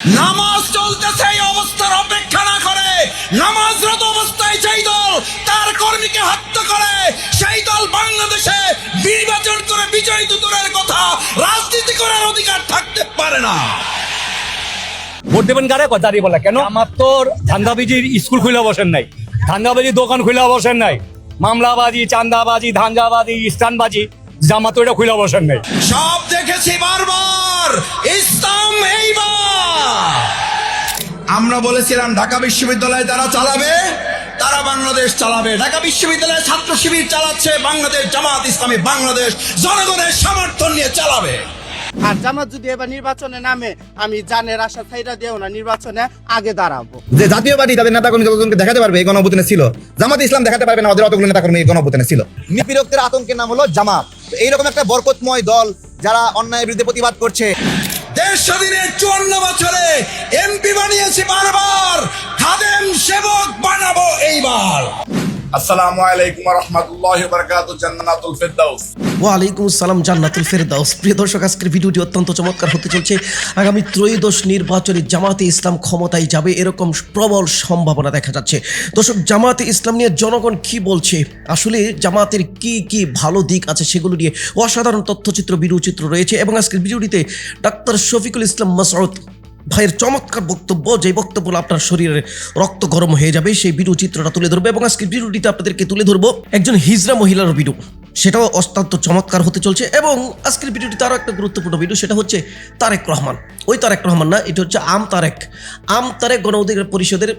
নামাজ চলতেছে এই অবস্থার অপেক্ষা না করে। নামাজরত অবস্থায় যেই দল তার কর্মীকে হত্যা করে সেই দল বাংলাদেশে নির্বাচন করে বিজয়ী দূরের কথা রাজনীতি করার অধিকার থাকতে পারে না। ভোট দেবেন কারে? কথা দাঁড়িয়ে বলে কেন? আমার তোর ধান্দাবাজির স্কুল খুলে বসেন নাই। ধান্দাবাজি দোকান খুলে বসেন নাই। মামলাবাজি চান্দাবাজি ধান্দাবাজি স্টানবাজি। জামা তো এটা খুলে বসেন নাই। সব দেখেছি বারবার। ইসলাম এইবার। আমরা বলেছিলাম ঢাকা বিশ্ববিদ্যালয় যারা চালাবে তারা বাংলাদেশ চালাবে। ঢাকা বিশ্ববিদ্যালয়ে ছাত্র শিবির চালাচ্ছে বাংলাদেশ জামাত ইসলামী বাংলাদেশ জনগণের সমর্থন নিয়ে চালাবে। আর জামাত যদি এবার নির্বাচনে নামে আমি জানের আশা ছাইরা দিও না নির্বাচনে আগে দাঁড়াবো। যে জাতীয় পার্টি তাদের নেতা কর্মী যতজনকে দেখাতে পারবে এই গণঅভ্যুত্থানে ছিল। জামাত ইসলাম দেখাতে পারবে না ওদের অতগুলো নেতা কর্মী এই গণঅভ্যুত্থানে ছিল। নিপীড়কদের আতঙ্কের নাম হলো জামাত। এইরকম একটা বরকতময় দল যারা অন্যায় বিরুদ্ধে প্রতিবাদ করছে। দেশ স্বাধীনের চুয়ান্ন বছরে এমপি বানিয়েছি বারবার। খাদেম সেবক বানাবো এইবার। আসসালামু আলাইকুম রহমতুল্লাহ বরকাত জান্নাতুল ফেরদাউস। ওয়ালাইকুম আসসালাম, জান্নাতুল ফেরদাউস। প্রিয় দর্শক, আজকের ভিডিওটি অত্যন্ত চমৎকার হতে চলছে। আগামী ত্রয়োদশ নির্বাচনে জামাতে ইসলাম ক্ষমতায় যাবে, এরকম প্রবল সম্ভাবনা দেখা যাচ্ছে। দর্শক জামাতে ইসলাম নিয়ে জনগণ কি বলছে? আসলে জামাতের কি কি ভালো দিক আছে সেগুলো নিয়ে অসাধারণ তথ্যচিত্র ভিডিও চিত্র রয়েছে। এবং আজকের ভিডিওটিতে ডাক্তার শফিকুল ইসলাম মাসউদ ভাইয়ের চমৎকার বক্তব্য যে বক্তব্য আপনার শরীরে রক্ত গরম হয়ে যাবে, সেই বিরু চিত্রটা তুলে ধরবো এবং আজকে বিরুটিতে আপনাদেরকে তুলে ধরবো একজন হিজরা মহিলার বিরু সেটাও অত্যন্ত চমৎকার হতে চলছে এবং আজকের ভিডিওটিতে তারও একটা গুরুত্বপূর্ণ ভিডিও সেটা হচ্ছে তারেক রহমান। ওই তারেক রহমান না, এটা হচ্ছে আম তারেক। আম তারেক গণ অধিকার পরিষদের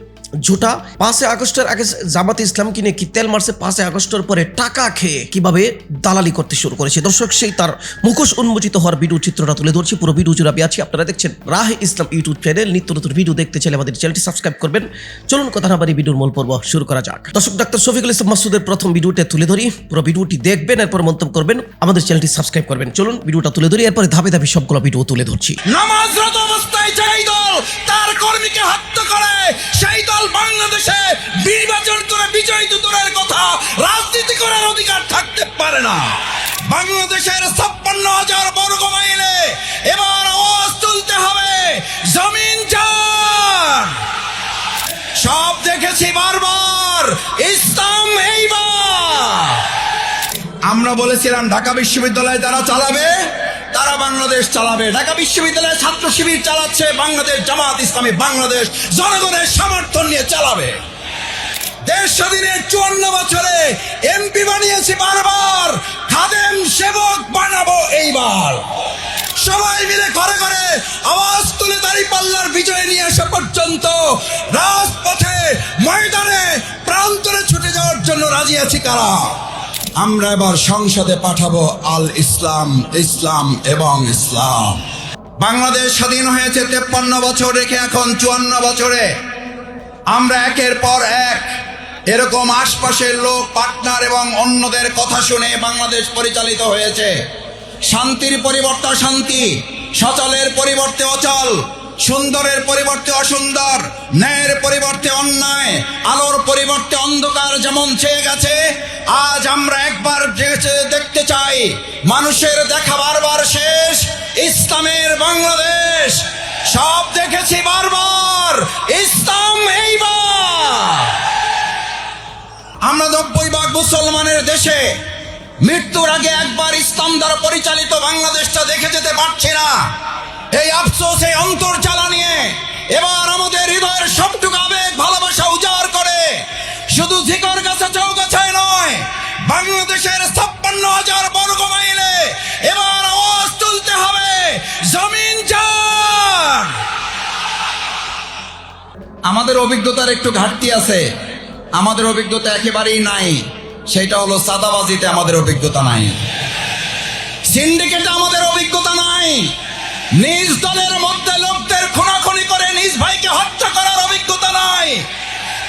ঝুটা পাঁচে আগস্টের আগে জামাতে ইসলাম কিনে কি তেল মারছে? পাঁচে আগস্টের পরে টাকা খেয়ে কীভাবে দালালি করতে শুরু করেছে? দর্শক, সেই তার মুখোশ উন্মোচিত হওয়ার ভিডিও চিত্রটা তুলে ধরছি। পুরো ভিডিও জুড়ে আছি। আপনারা দেখছেন রাহ ইসলাম ইউটিউব চ্যানেল। নিত্য নতুন ভিডিও দেখতে চাইলে আমাদের চ্যানেলটি সাবস্ক্রাইব করবেন। চলুন কথা না বাড়ি ভিডিওর মূল পর্ব শুরু করা যাক। দর্শক, ডাক্তার শফিকুল ইসলাম মাসুদের প্রথম ভিডিওটা তুলে ধরি। পুরো ভিডিওটি দেখবেন, এরপর মন্তব্য করবেন। আমাদের চ্যানেলটি সাবস্ক্রাইব করবেন। চলুন ভিডিওটা তুলে ধরি। এরপরে ধাপে ধাপে সবগুলো ভিডিও তুলে ধরছি। নামাজরত অবস্থায় তার কর্মীকে হত্যা করে, সেই দল বাংলাদেশে নির্বাচন করে বিজয়ী দূরের কথা রাজনীতি করার অধিকার থাকতে পারে না। বাংলাদেশের ছাপ্পান্ন হাজার বর্গ মাইলে এবার আওয়াজ তুলতে হবে, জমিন চান। সব দেখেছি বারবার, ইসলাম এইবার। আমরা বলেছিলাম ঢাকা বিশ্ববিদ্যালয় যারা চালাবে তারা বাংলাদেশ চালাবে। ঢাকা বিশ্ববিদ্যালয়ে ছাত্র শিবির চালাচ্ছে, বাংলাদেশ জামাত ইসলামী বাংলাদেশ জনগণের সমর্থন নিয়ে চালাবে। দেশ স্বাধীনের চুয়ান্ন বছরে এমপি বানিয়েছি বারবার, খাদেম সেবক বানাবো এইবার। সবাই মিলে ঘরে ঘরে আওয়াজ তুলে দাঁড়ি পাল্লার বিজয় নিয়ে আসা পর্যন্ত রাজপথে ময়দানে প্রান্তরে ছুটে যাওয়ার জন্য রাজি আছি কারা? আমরা এবার সংসদে পাঠাবো আল ইসলাম ইসলাম এবং ইসলাম। বাংলাদেশ স্বাধীন হয়েছে তেপ্পান্ন বছর রেখে এখন চুয়ান্ন বছরে। আমরা একের পর এক এরকম আশপাশের লোক, পার্টনার এবং অন্যদের কথা শুনে বাংলাদেশ পরিচালিত হয়েছে। শান্তির পরিবর্তে শান্তি, সচলের পরিবর্তে অচল, সুন্দরের পরিবর্তে অসুন্দর, ন্যায়ের পরিবর্তে অন্যায়, আলোর পরিবর্তে অন্ধকার। যেমন চেয়ে গেছে, আজ আমরা একবার দেখতে চাই, মানুষের দেখা বারবার শেষ, ইসলামের বাংলাদেশ। সব দেখেছি বারবার, ইসলাম আমরা নব্বই ভাগ মুসলমানের দেশে মৃত্যুর আগে একবার ইসলাম দ্বারা পরিচালিত বাংলাদেশটা দেখে যেতে পারছি না। এই আফসোস, এই অন্তর্জালা নিয়ে এবার আমাদের হৃদয়ের সবটুকু আবেগ, ভালোবাসা উজাড় করে শুধু ঝিকর গাছে চৌগাছায় নয়, বাংলাদেশের ছাপ্পান্ন হাজার বর্গ মাইলে এবার আওয়াজ তুলতে হবে, জমিন আমাদের অভিজ্ঞতার একটু ঘাটতি আছে, আমাদের অভিজ্ঞতা একেবারেই নাই, সেটা হলো সাদাবাজিতে আমাদের অভিজ্ঞতা নাই। সিন্ডিকেটে আমাদের অভিজ্ঞতা নাই, নিজ দলের মধ্যে লোকদের খুনাখুনি করে নিজ ভাইকে হত্যা করার অভিজ্ঞতা নাই।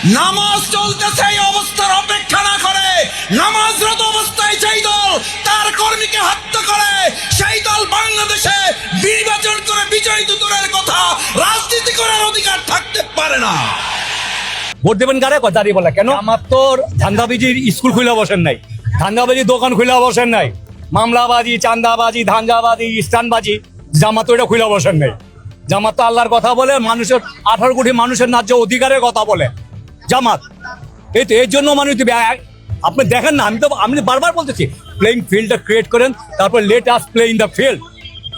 নামাজ চলতেছে এই অবস্থার অপেক্ষা না করে। নামাজরত অবস্থায় যেই দল তার কর্মীকে হত্যা করে সেই দল বাংলাদেশে নির্বাচন করে বিজয়ী দূরের কথা রাজনীতি করার অধিকার থাকতে পারে না। ভোট দেবেন কারে? কথা দাঁড়িয়ে বলে কেন? আমার তোর ধান্দাবাজির স্কুল খুলে বসেন নাই। ধান্দাবাজি দোকান খুলে বসেন নাই। মামলাবাজি চান্দাবাজি ধান্দাবাজি স্টানবাজি জামা তো এটা খুলে বসেন নাই। জামাত তো আল্লাহর কথা বলে মানুষের আঠারো কোটি মানুষের ন্যায্য অধিকারের কথা বলে। জামাত। এই তো এর জন্য মানুষ তো আপনি দেখেন না আমি তো আমি বারবার বলতেছি প্লেইং ফিল্ডটা ক্রিয়েট করেন তারপর let us play in the field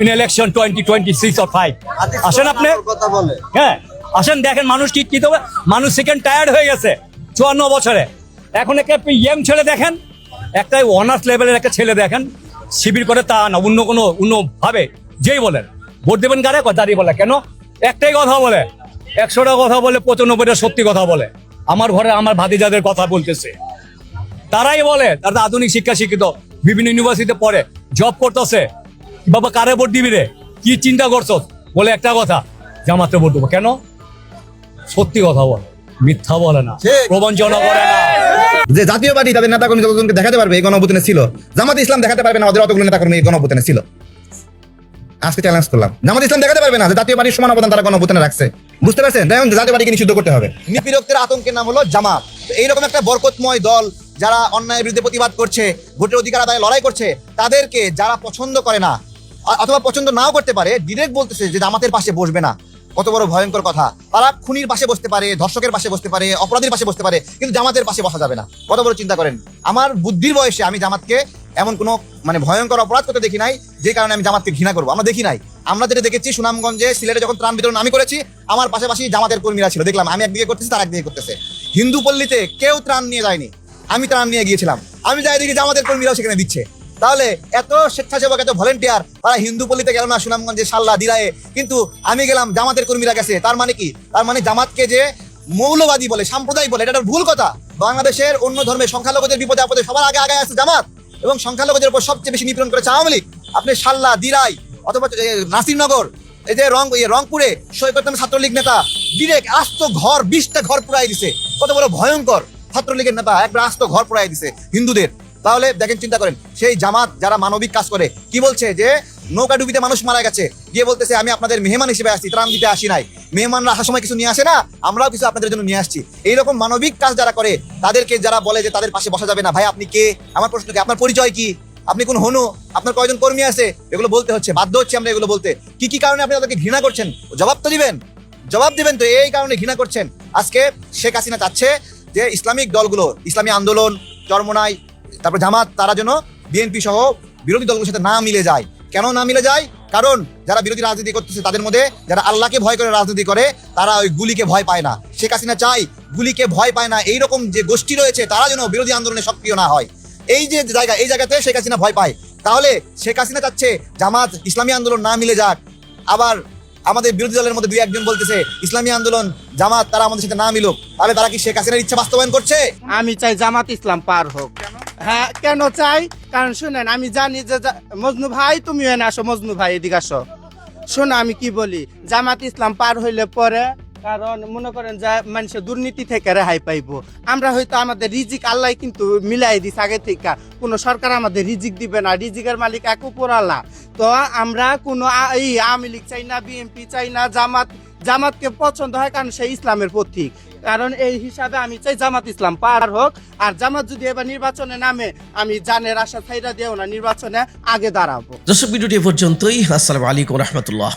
in election twenty twenty six or five আসেন আপনি? হ্যাঁ আসেন দেখেন মানুষ কি কি তবে মানুষ সেকেন্ড টায়ার্ড হয়ে গেছে চুয়ান্ন বছরে। এখন একটা ইয়ং ছেলে দেখেন একটা অনার্স লেভেলের একটা ছেলে দেখেন শিবির করে তা না অন্য কোনো অন্য ভাবে যেই বলেন। ভোট দেবেন কারে? দাঁড়িয়ে বলে। কেন? একটাই কথা বলে একশোটা কথা বলে পঁচানব্বইটা সত্যি কথা বলে। আমার ঘরে আমার ভাতিজাদের কথা বলতেছে। তারাই বলে তারা আধুনিক শিক্ষা শিক্ষিত বিভিন্ন ইউনিভার্সিটিতে পড়ে জব করতেছে। বাবা কারে ভোট দিবি রে? কি চিন্তা করছ? বলে একটা কথা জামাতে ভোট দেবো। কেন? সত্যি কথা বলে মিথ্যা বলে না। প্রবঞ্চনা করে না। যে জাতীয় পার্টি তাদের নেতা কর্মী যতজনকে দেখাতে পারবে এই গণঅভ্যুত্থানে ছিল। জামাত ইসলাম দেখাতে পারবে না ওদের অতগুলো নেতা কর্মী এই গণঅভ্যুত্থানে ছিল। আজকে চ্যালেঞ্জ করলাম। জামাত ইসলাম দেখাতে পারবে না যে জাতীয় পার্টির সমান অবদান তারা গণঅভ্যুত্থানে রাখছে। বুঝতে পারছেন? তাই জাতীয় পার্টিকে নিষিদ্ধ করতে হবে। নিপীড়কদের আতঙ্কের নাম হলো জামাত। এইরকম একটা বরকতময় দল যারা অন্যায়ের বিরুদ্ধে প্রতিবাদ করছে, ভোটের অধিকার আদায় লড়াই করছে, তাদেরকে যারা পছন্দ করে না অথবা পছন্দ নাও করতে পারে ডিরেক্ট বলতেছে যে জামাতের পাশে বসবে না। কত বড় ভয়ঙ্কর কথা। তারা খুনির পাশে বসতে পারে, ধর্ষকের পাশে বসতে পারে, অপরাধীর পাশে বসতে পারে, কিন্তু জামাতের পাশে বসা যাবে না। কত বড় চিন্তা করেন? আমার বুদ্ধির বয়সে আমি জামাতকে এমন কোনো মানে ভয়ঙ্কর অপরাধ করতে দেখি নাই, যে কারণে আমি জামাতকে ঘৃণা করব। আমরা দেখি নাই। আমরা যেটা দেখেছি, সুনামগঞ্জে সিলেটে যখন ত্রাণ বিতরণ আমি করেছি, আমার পাশাপাশি জামাতের কর্মীরা ছিল। দেখলাম, আমি একদিকে করতেছি, তার একদিকে করতেছে। হিন্দু পল্লীতে কেউ ত্রাণ নিয়ে যায়নি। আমি ত্রাণ নিয়ে গিয়েছিলাম। আমি যাই দেখি জামাতের কর্মীরাও সেখানে দিচ্ছে। তাহলে এত স্বেচ্ছাসেবক, এত ভলেন্টিয়ার, তারা হিন্দু পল্লীতে গেল না, সুনামগঞ্জে সাল্লা দিরায়ে কিন্তু আমি গেলাম জামাতের কর্মীরা গেছে। তার মানে কি? তার মানে জামাতকে যে মৌলবাদী বলে, সাম্প্রদায়িক বলে, এটা ভুল কথা। বাংলাদেশের অন্য ধর্মের সংখ্যালঘুদের বিপদে আপদে সবার আগে আগে আছে জামাত। এবং সংখ্যালঘুদের উপর সবচেয়ে বেশি নিপীড়ন করেছে আওয়ামী লীগ। আপনি সাল্লা দিরাই অথবা নাসিরনগর, এই যে রং রংপুরে সৈকত ছাত্রলীগ নেতা ডিরেক্ট আস্ত ঘর, বিশটা ঘর পুরাই দিছে। কত বড় ভয়ঙ্কর ছাত্রলীগের নেতা একটা আস্ত ঘর পুরাই দিছে হিন্দুদের। তাহলে দেখেন, চিন্তা করেন, সেই জামাত যারা মানবিক কাজ করে, কি বলছে যে নৌকা ডুবিতে মানুষ মারা গেছে, গিয়ে বলতেছে, আমি আপনাদের মেহমান হিসেবে আসছি, ত্রাণ দিতে আসি নাই। মেহমানরা আসার সময় কিছু নিয়ে আসে না, আমরাও কিছু আপনাদের জন্য নিয়ে আসছি। এইরকম মানবিক কাজ যারা করে, তাদেরকে যারা বলে যে তাদের পাশে বসা যাবে না, ভাই, আপনি কে? আমার প্রশ্ন কি? আপনার পরিচয় কি? আপনি কোন হনু? আপনার কয়জন কর্মী আছে? এগুলো বলতে হচ্ছে, বাধ্য হচ্ছে আমরা এগুলো বলতে। কি কি কারণে আপনি তাদেরকে ঘৃণা করছেন? জবাব তো দিবেন। জবাব দিবেন তো, এই কারণে ঘৃণা করছেন। আজকে শেখ হাসিনা চাচ্ছে যে ইসলামিক দলগুলো, ইসলামী আন্দোলন, চরমনাই, তারপর জামাত, তারা যেন বিএনপি সহ বিরোধী দলগুলোর সাথে না মিলে যায়। কেন না মিলে যায়? কারণ যারা বিরোধী রাজনীতি করতেছে, তাদের মধ্যে যারা আল্লাহকে ভয় করে রাজনীতি করে, তারা ওই গুলিকে ভয় পায় না। শেখ হাসিনা চাই গুলিকে ভয় পায় না। এইরকম যে গোষ্ঠী রয়েছে, তারা যেন বিরোধী আন্দোলনে সক্রিয় না হয়। এই যে জায়গা, এই জায়গাতে শেখ হাসিনা ভয় পায়। তাহলে শেখ হাসিনা চাচ্ছে জামাত ইসলামী আন্দোলন না মিলে যাক। আবার আমাদের বিরোধী দলের মধ্যে দুই একজন বলতেছে, ইসলামী আন্দোলন, জামাত, তারা আমাদের সাথে না মিলুক। তাহলে তারা কি শেখ হাসিনার ইচ্ছা বাস্তবায়ন করছে? আমি চাই জামাত ইসলাম পার হোক। হ্যাঁ কেন চাই? কারণ শুনেন, আমি জানি যে মজনু ভাই তুমি এনে আসো, মজনু ভাই এদিকে আসো। শোনো, আমি কি বলি, জামাত ইসলাম পার হইলে পরে, কারণ মনে করেন যে মানুষের দুর্নীতি থেকে রেহাই পাইবো। আমরা হয়তো আমাদের রিজিক আল্লাহ কিন্তু মিলাই দিস আগে থেকে। কোনো সরকার আমাদের রিজিক দিবে না, রিজিকের মালিক এক উপরালা তো আমরা কোনো এই আওয়ামী লীগ চাই না, বিএনপি চাই না, জামাত জামাতকে পছন্দ হয় কারণ সে ইসলামের পথিক কারণ এই হিসাবে আমি চাই জামাত ইসলাম, পার হোক। আর জামাত যদি এবার নির্বাচনে নামে, আমি জানের আশা ছাইরা দিও না, নির্বাচনে আগে দাঁড়াবো। দর্শক, ভিডিওটি পর্যন্তই। আসসালামু আলাইকুম রহমতুল্লাহ।